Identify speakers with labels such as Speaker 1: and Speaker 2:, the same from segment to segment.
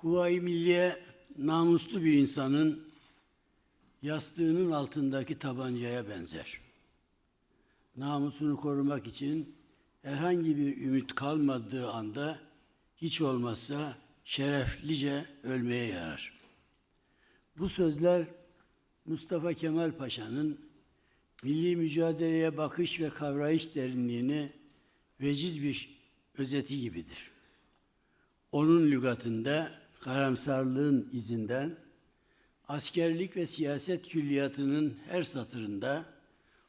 Speaker 1: Kuvayi Milliye namuslu bir insanın yastığının altındaki tabancaya benzer. Namusunu korumak için herhangi bir ümit kalmadığı anda hiç olmazsa şereflice ölmeye yarar. Bu sözler Mustafa Kemal Paşa'nın milli mücadeleye bakış ve kavrayış derinliğini veciz bir özeti gibidir. Onun lügatında karamsarlığın izinden askerlik ve siyaset külliyatının her satırında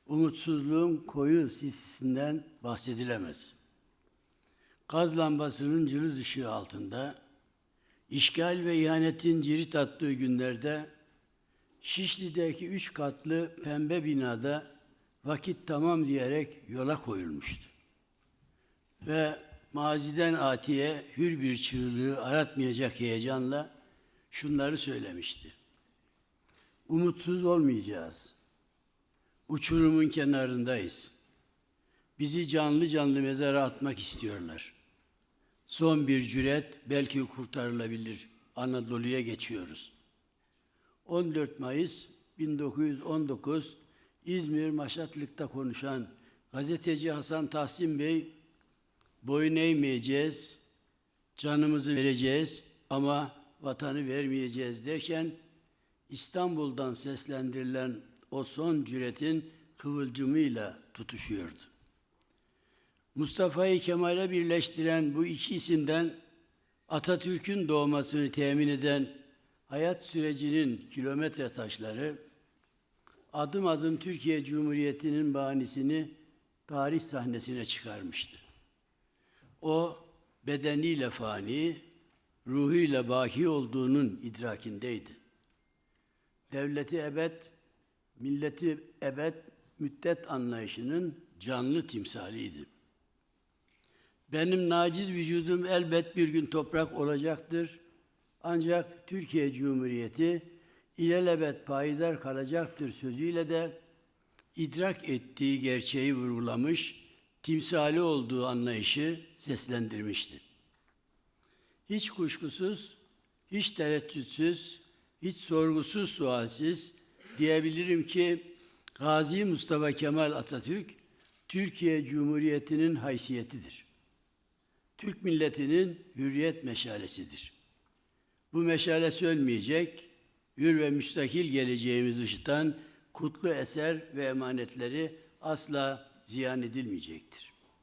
Speaker 1: umutsuzluğun koyu sisinden bahsedilemez. Gaz lambasının cılız ışığı altında, işgal ve ihanetin cirit attığı günlerde, Şişli'deki üç katlı pembe binada vakit tamam diyerek yola koyulmuştu. Ve maziden atiye hür bir çığlığı aratmayacak heyecanla şunları söylemişti. Umutsuz olmayacağız. Uçurumun kenarındayız. Bizi canlı canlı mezara atmak istiyorlar. Son bir cüret belki kurtarılabilir. Anadolu'ya geçiyoruz. 14 Mayıs 1919 İzmir Maşatlık'ta konuşan gazeteci Hasan Tahsin Bey boyun eğmeyeceğiz, canımızı vereceğiz ama vatanı vermeyeceğiz derken İstanbul'dan seslendirilen o son cüretin kıvılcımıyla tutuşuyordu. Mustafa'yı Kemal'e birleştiren bu iki isimden Atatürk'ün doğmasını temin eden hayat sürecinin kilometre taşları adım adım Türkiye Cumhuriyeti'nin bahanesini tarih sahnesine çıkarmıştı. O bedeniyle fani, ruhuyla baki olduğunun idrakindeydi. Devleti ebed, milleti ebed, müddet anlayışının canlı timsaliydi. Benim naciz vücudum elbet bir gün toprak olacaktır. Ancak Türkiye Cumhuriyeti ilelebet payidar kalacaktır sözüyle de idrak ettiği gerçeği vurgulamış, timsali olduğu anlayışı seslendirmişti. Hiç kuşkusuz, hiç tereddütsüz, hiç sorgusuz sualsiz diyebilirim ki Gazi Mustafa Kemal Atatürk Türkiye Cumhuriyeti'nin haysiyetidir. Türk milletinin hürriyet meşalesidir. Bu meşale sönmeyecek, hür ve müstakil geleceğimiz ışıtan kutlu eser ve emanetleri asla ziyan edilmeyecektir.